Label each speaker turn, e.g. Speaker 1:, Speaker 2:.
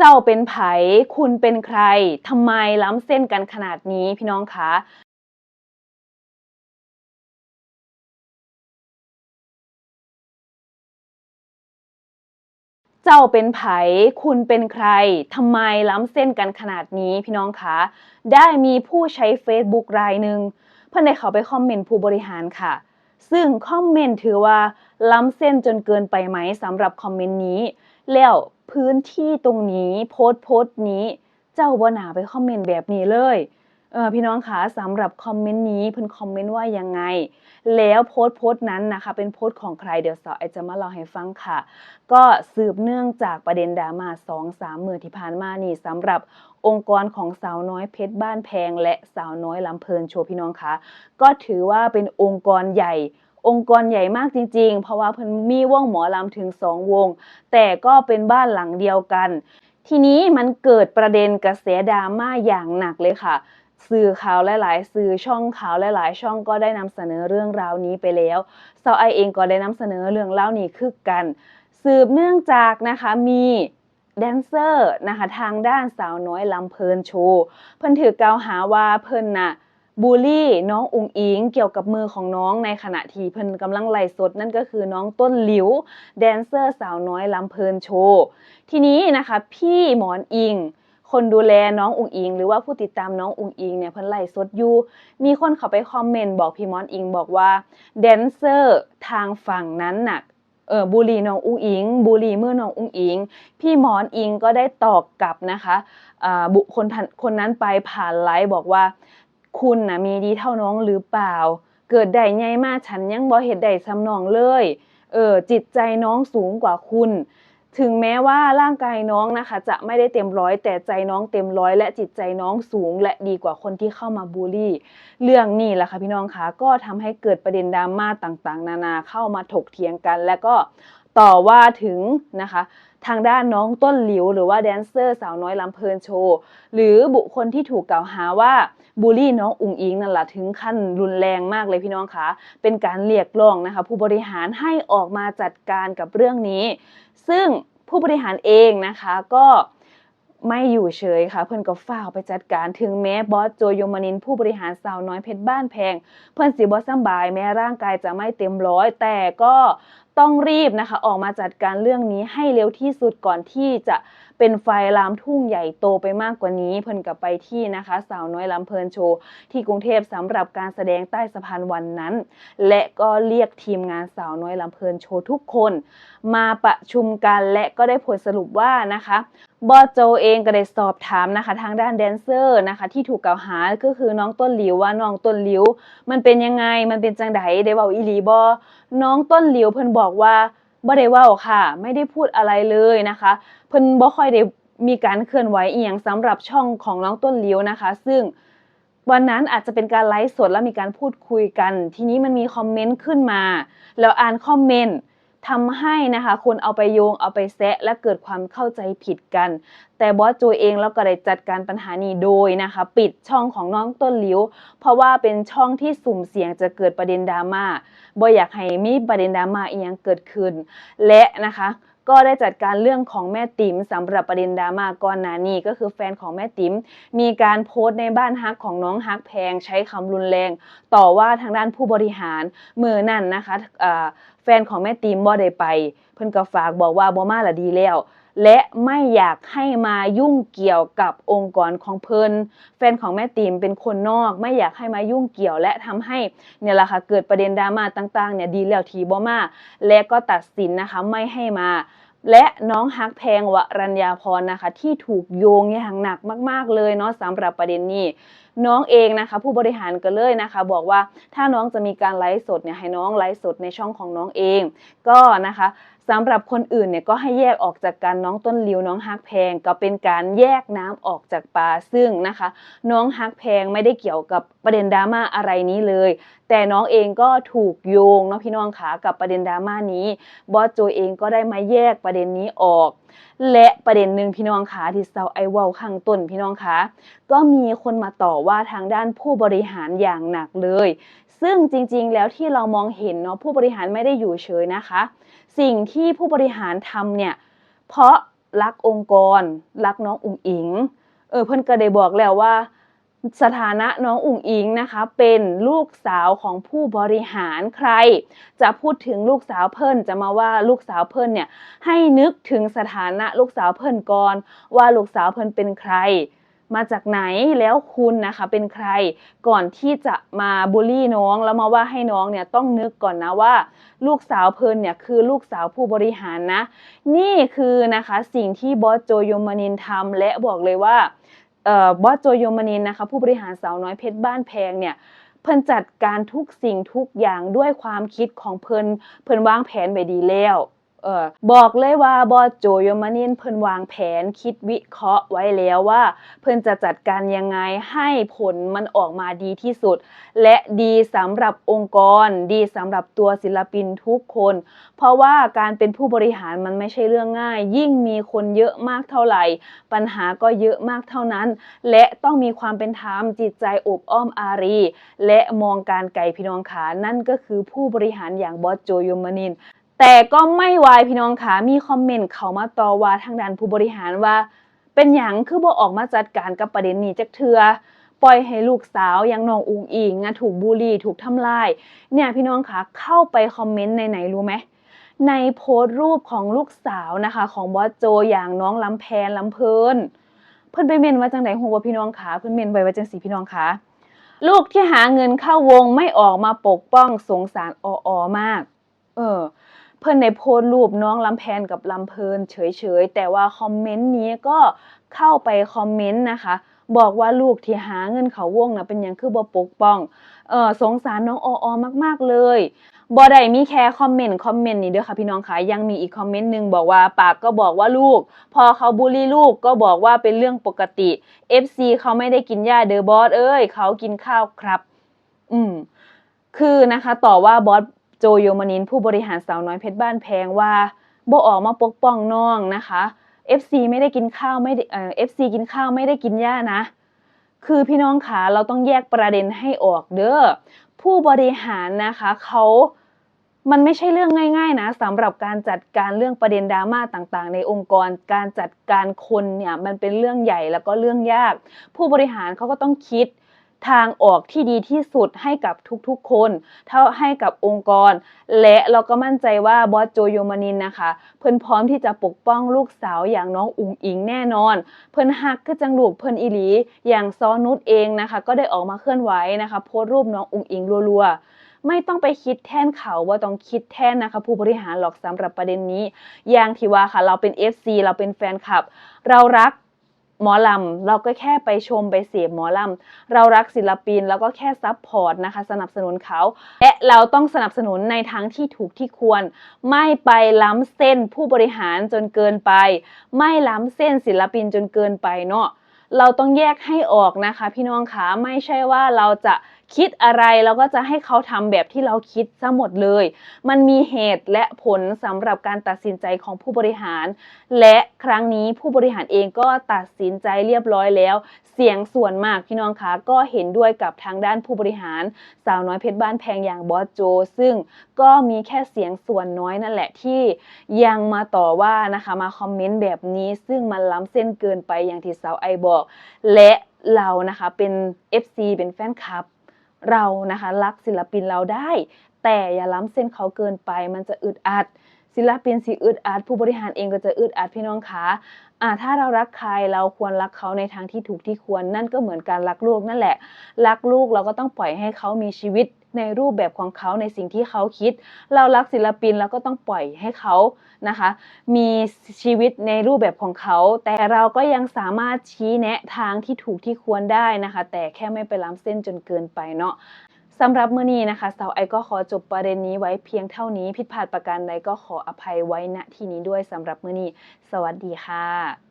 Speaker 1: เจ้าเป็นไผคุณเป็นใครทำไมล้ำเส้นกันขนาดนี้พี่น้องคะเจ้าเป็นไผคุณเป็นใครทำไมล้ำเส้นกันขนาดนี้พี่น้องคะ ได้มีผู้ใช้ Facebook รายหนึ่งเพื่อนได้เขาไปคอมเมนต์ผู้บริหารค่ะ ซึ่งคอมเมนต์ถือว่าล้ำเส้นจนเกินไปไหมสำหรับคอมเมนต์นี้ แล้ว พื้นที่ตรงนี้โพสต์โพสต์นี้ เจ้าบ่หนาไปคอมเมนต์แบบนี้เลยเออพี่น้องคะสำหรับคอมเมนต์นี้เพิ่นคอมเมนต์ว่ายังไง แล้วโพสต์โพสต์นั้นนะคะ เป็นโพสต์ของใครเดี๋ยวสาวไอจะมาเล่าให้ฟังค่ะ ก็สืบเนื่องจากประเด็นดราม่าสองสามมือที่ผ่านมานี่สำหรับองค์กรของสาวน้อยเพชรบ้านแพง และสาวน้อยลำเพลินโชว์พี่น้องคะก็ถือว่าเป็นองค์กรใหญ่ องค์กรใหญ่มากจริง ๆ เพราะว่าเพิ่นมีวงหมอลำถึงสองวง แต่ก็เป็นบ้านหลังเดียวกัน ทีนี้มันเกิดประเด็นกระแสดราม่าอย่างหนักเลยค่ะสื่อข่าวหลาย ๆ สื่อช่องข่าวหลาย ๆ ช่องก็ได้นำเสนอเรื่องราวนี้ไปแล้วเสาไอเองก็ได้นำเสนอเรื่องเล่านี้คือกัน สืบเนื่องจากนะคะมีแดนเซอร์นะคะทางด้านสาวน้อยลำเพลินโชว์เพิ่นถือกล่าวหาว่าเพิ่นน่ะ บูลลี่น้องอุงอิงเกี่ยวกับมือของน้องในขณะที่เพิ่นกำลังไล่สด นั่นก็คือน้องต้นหลิว แดนเซอร์สาวน้อยลำเพลินโชว์ทีนี้นะคะ พี่หมอนอิง คนดูแลน้องอุงอิง หรือว่าผู้ติดตามน้องอุงอิงเนี่ยเพิ่นไล่สดอยู่มีคนเข้าไปคอมเมนต์บอกพี่หมอนอิงบอกว่าแดนเซอร์ทางฝั่งนั้นน่ะเออบูลีน้องอุงอิงบูลีเมื่อน้องอุงอิง พี่หมอนอิงก็ได้ตอบกลับนะคะอ่าบุคคลคนนั้นไปผ่านไลฟ์บอกว่า คุณนะมีดีเท่าน้องหรือเปล่า เกิดได้ไงมาฉันยังบ่เห็ดได้ซ้ำน้องเลย เออจิตใจน้องสูงกว่าคุณ ถึงแม้ว่าร่างกายน้องนะคะ จะไม่ได้เต็มร้อยแต่ใจน้องเต็มร้อยและจิตใจน้องสูง และดีกว่าคนที่เข้ามาบูลลี่ เรื่องนี้แหละค่ะพี่น้องคะก็ทำให้เกิดประเด็นดราม่าต่างๆ นานาเข้ามาถกเถียงกัน และก็ ต่อว่าถึงนะคะทางด้านน้องต้นหลิว หรือว่าแดนเซอร์สาวน้อยลำเพลินโชว์ หรือบุคคลที่ถูกกล่าวหาว่าบูลลี่น้องอุงอิงนั่นแหละถึงขั้นรุนแรงมากเลยพี่น้องคะเป็นการเรียกร้องนะคะ ผู้บริหารให้ออกมาจัดการกับเรื่องนี้ ซึ่งผู้บริหารเองนะคะก็ไม่อยู่เฉยค่ะ เพื่อนก็ฝ้าไปจัดการถึงแม้บอสโจโยมานิน ผู้บริหารสาวน้อยเพชรบ้านแพง เพื่อนสีบอสำบายแม้ร่างกายจะไม่เต็มร้อย แต่ก็ ต้องรีบนะคะ ออกมาจัดการเรื่องนี้ให้เร็วที่สุดก่อนที่จะเป็นไฟลามทุ่งใหญ่โตไปมากกว่านี้ เพิ่นกับไปที่นะคะ สาวน้อยลำเพลินโชว์ที่กรุงเทพสำหรับการแสดงใต้สะพานวันนั้น และก็เรียกทีมงานสาวน้อยลำเพลินโชว์ทุกคน มาประชุมกันและก็ได้ผลสรุปว่านะคะบอโจเองก็ได้สอบถามนะคะ ทางด้านแดนเซอร์นะคะ ที่ถูกกล่าวหาก็คือน้องต้นหลิวว่าน้องต้นหลิว มันเป็นยังไงมันเป็นจังไดได้เว้าอีหลีบอน้องต้นหลิวเพิ่นบอกว่าบ่ได้เว้าค่ะ ไม่ได้พูดอะไรเลยนะคะ เพิ่นบ่ค่อยได้มีการเคลื่อนไหวอีหยังสำหรับช่องของน้องต้นหลิวนะคะ ซึ่งวันนั้นอาจจะเป็นการไลฟ์สดแล้วมีการพูดคุยกัน ทีนี้มันมีคอมเมนต์ขึ้นมา แล้วอ่านคอมเมนต์ ทำให้นะคะคนเอาไปโยงเอาไปแซะและเกิดความเข้าใจผิดกัน แต่บอสโจเองแล้วก็ได้จัดการปัญหานี้โดยนะคะ ปิดช่องของน้องต้นหลิว เพราะว่าเป็นช่องที่สุ่มเสี่ยงจะเกิดประเด็นดราม่าบ่อยากให้มีประเด็นดราม่าอีหยังเกิดขึ้น และนะคะ ก็ได้จัดการเรื่องของแม่ติ๋มสำหรับประเด็นดราม่าก่อนหน้านี้ก็คือแฟนของแม่ติ๋มมีการโพสต์ในบ้านฮักของน้องฮักแพง ใช้คำรุนแรง ต่อว่าทางด้านผู้บริหารเมื่อนั่นนะคะแฟนของแม่ติ๋มบ่ได้ไป เพิ่นก็ฝากบอกว่าบ่มาละดีแล้ว และไม่อยากให้มายุ่งเกี่ยวกับองค์กรของเพิ่นแฟนของแม่ติมเป็นคนนอก ไม่อยากให้มายุ่งเกี่ยว และทำให้เนี่ยแหละค่ะเกิดประเด็นดราม่าต่างๆเนี่ยดีแล้วทีบ่มา และก็ตัดสินนะคะไม่ให้มาและน้องฮักแพงวรัญญาพรนะคะ ที่ถูกโยงอย่างหนักมาก ๆ เลยเนาะสำหรับประเด็นนี้ น้องเองนะคะ ผู้บริหารก็เลยนะคะ บอกว่าถ้าน้องจะมีการไลฟ์สดเนี่ยให้น้องไลฟ์สดในช่องของน้องเอง ก็นะคะ สำหรับคนอื่นเนี่ยก็ให้แยกออกจากกันน้องต้นหลิวน้องฮักแพง ก็เป็นการแยกน้ำออกจากปลาซึ่งนะคะ น้องฮักแพงไม่ได้เกี่ยวกับประเด็นดราม่าอะไรนี้เลย แต่น้องเองก็ถูกโยงเนาะพี่น้องขากับประเด็นดราม่านี้บอสโจเองก็ได้มาแยกประเด็นนี้ออก และประเด็นหนึ่งพี่น้องขาที่เซาไอเวาข้างต้นพี่น้องขาก็มีคนมาต่อว่าทางด้านผู้บริหารอย่างหนักเลย ซึ่งจริงๆ แล้วที่เรามองเห็นเนาะผู้บริหารไม่ได้อยู่เฉยนะคะ สิ่งที่ผู้บริหารทำเนี่ย เพราะรักองค์กร รักน้องอุ๋งอิง เออเพิ่อนก็ได้บอกแล้วว่า สถานะน้องอุ๋งอิงนะคะ เป็นลูกสาวของผู้บริหารใคร จะพูดถึงลูกสาวเพิ่นจะมาว่าลูกสาวเพิ่นเนี่ยให้นึกถึงสถานะลูกสาวเพิ่นก่อนว่าลูกสาวเพิ่นเป็นใคร มาจากไหนแล้วคุณนะคะเป็นใครก่อนที่จะมาบูลลี่น้องแล้วมาว่าให้น้องเนี่ยต้องนึกก่อนนะว่า ลูกสาวเพิ่นเนี่ยคือลูกสาวผู้บริหารนะ นี่คือนะคะสิ่งที่บอสโจโยมานินทำและบอกเลยว่าออบอสโจโยมานินนะคะผู้บริหารสาวน้อยเพชรบ้านแพงเนี่ยเพิ่นจัดการทุกสิ่งทุกอย่างด้วยความคิดของเพิ่นเพิ่นวางแผนไว้ดีแล้ว เออบอกเลยว่าบอสโจโยมานินเพิ่นวางแผนคิดวิเคราะห์ไว้แล้วว่า เพิ่นจะจัดการยังไงให้ผลมันออกมาดีที่สุด และดีสำหรับองค์กร ดีสำหรับตัวศิลปินทุกคน เพราะว่าการเป็นผู้บริหารมันไม่ใช่เรื่องง่าย ยิ่งมีคนเยอะมากเท่าไหร่ ปัญหาก็เยอะมากเท่านั้น และต้องมีความเป็นธรรมจิตใจอบอ้อมอารี และมองการไกลพี่น้องขานั่นก็คือผู้บริหารอย่างบอสโจโยมานิน แต่ก็ไม่วายพี่น้องขามีคอมเมนต์เขามาต่อว่าทางด้านผู้บริหารว่า เป็นหยังคือบ่ออกมาจัดการกับประเด็นนี้จักเทือปล่อยให้ลูกสาวอย่างน้องอุงอิงอะถูกบูลลี่ถูกทำลาย เนี่ยพี่น้องคะเข้าไปคอมเมนต์ในไหนรู้ไหมในโพสต์รูปของลูกสาวนะคะ ของบอสโจอย่างน้องลำแพนลำเพลินเพิ่นไปเมนว่าจังไดฮู้ว่าพี่น้องคะเพิ่นเมนไว้ว่าจังสีพี่น้องคะลูกที่หาเงินเข้าวงไม่ออกมาปกป้องสงสารอออมาก เออ เพิ่อนในโพสรูปน้องลำแพนกับลำเพลินเฉยๆ แต่ว่าคอมเมนต์นี้ก็เข้าไปคอมเมนต์นะคะ บอกว่าลูกที่หาเงินเขาวงนะเป็นหยังคือบ่ปกป้องเออสงสารน้องอออมากๆเลยบ่ได้มีแค่คอมเมนต์คอมเมนต์นี้เด้อค่ะพี่น้องค่ะยังมีอีกคอมเมนต์หนึ่งบอกว่าปากก็บอกว่าลูก พอเขาบูลลี่ลูกก็บอกว่าเป็นเรื่องปกติ FC เขาไม่ได้กินหญ้าเดอบอสเอ้ยเขากินข้าวครับ อืมคือนะคะ ต่อว่าบอส โจโยมานินผู้บริหารสาวน้อยเพชรบ้านแพงว่าบ่ออกมาปกป้องน้องนะคะ FC ไม่ได้กินข้าวไม่เอ่อ FC กินข้าวไม่ได้กินหญ้านะ คือพี่น้องขาเราต้องแยกประเด็นให้ออกเด้อผู้บริหารนะคะเขามันไม่ใช่เรื่องง่าย ๆ นะสำหรับการจัดการเรื่องประเด็นดราม่าต่างๆ ในองค์กรการจัดการคนเนี่ยมันเป็นเรื่องใหญ่แล้วก็เรื่องยาก ผู้บริหารเขาก็ต้องคิด ทางออกที่ดีที่สุดให้กับทุกๆ คน เท่าให้กับองค์กร และเราก็มั่นใจว่าบอสโจโยมานินนะคะ เพิ่อนพร้อมที่จะปกป้องลูกสาวอย่างน้องอุ๋งอิงแน่นอน เพิ่อนฮักคือจังลูกเพิ่อนอีหลี อย่างซอนุชเองนะคะ ก็ได้ออกมาเคลื่อนไหวนะคะ โพสต์รูปน้องอุ๋งอิงรัวๆไม่ต้องไปคิดแทนเขาว่าต้องคิดแทนนะคะ ผู้บริหารหรอกสำหรับประเด็นนี้ อย่างที่ว่าค่ะเราเป็น FC เราเป็นแฟนคลับ เรารัก หมอลำเราก็แค่ไปชมไปเสียหมอลำเรารักศิลปินแล้วก็แค่ซัพพอร์ตนะคะสนับสนุนเขา และเราต้องสนับสนุนในทางที่ถูกที่ควร ไม่ไปล้ำเส้นผู้บริหารจนเกินไป ไม่ล้ำเส้นศิลปินจนเกินไปเนาะเราต้องแยกให้ออกนะคะ พี่น้องคะไม่ใช่ว่าเราจะ คิดอะไรเราก็จะให้เขาทำแบบที่เราคิดซะหมดเลย มันมีเหตุและผลสำหรับการตัดสินใจของผู้บริหาร และครั้งนี้ผู้บริหารเองก็ตัดสินใจเรียบร้อยแล้ว เสียงส่วนมากพี่น้องคะก็เห็นด้วยกับทางด้านผู้บริหาร สาวน้อยเพชรบ้านแพงอย่างบอสโจ ซึ่งก็มีแค่เสียงส่วนน้อยนั่นแหละที่ยังมาต่อว่านะคะมาคอมเมนต์แบบนี้ ซึ่งมันล้ำเส้นเกินไปอย่างที่สาวไอบอก และเรานะคะเป็น FC เป็นแฟนคลับ เรานะคะรักศิลปินเราได้ แต่อย่าล้ำเส้นเขาเกินไป มันจะอึดอัด ศิลปินสิอึดอัด ผู้บริหารเองก็จะอึดอัดพี่น้องคะอ่าถ้าเรารักใครเราควรรักเขาในทางที่ถูกที่ควร นั่นก็เหมือนการรักลูกนั่นแหละ รักลูกเราก็ต้องปล่อยให้เขามีชีวิต ในรูปแบบของเขาในสิ่งที่เขาคิด เรารักศิลปินเราก็ต้องปล่อยให้เขานะคะ มีชีวิตในรูปแบบของเขา แต่เราก็ยังสามารถชี้แนะทางที่ถูกที่ควรได้นะคะ แต่แค่ไม่ไปล้ำเส้นจนเกินไปเนาะสำหรับมื้อนี้นะคะสาวไอก็ขอจบประเด็นนี้ไว้เพียงเท่านี้ ผิดพลาดประการใดก็ขออภัยไว้ณที่นี้ด้วยสำหรับมื้อนี้ สวัสดีค่ะ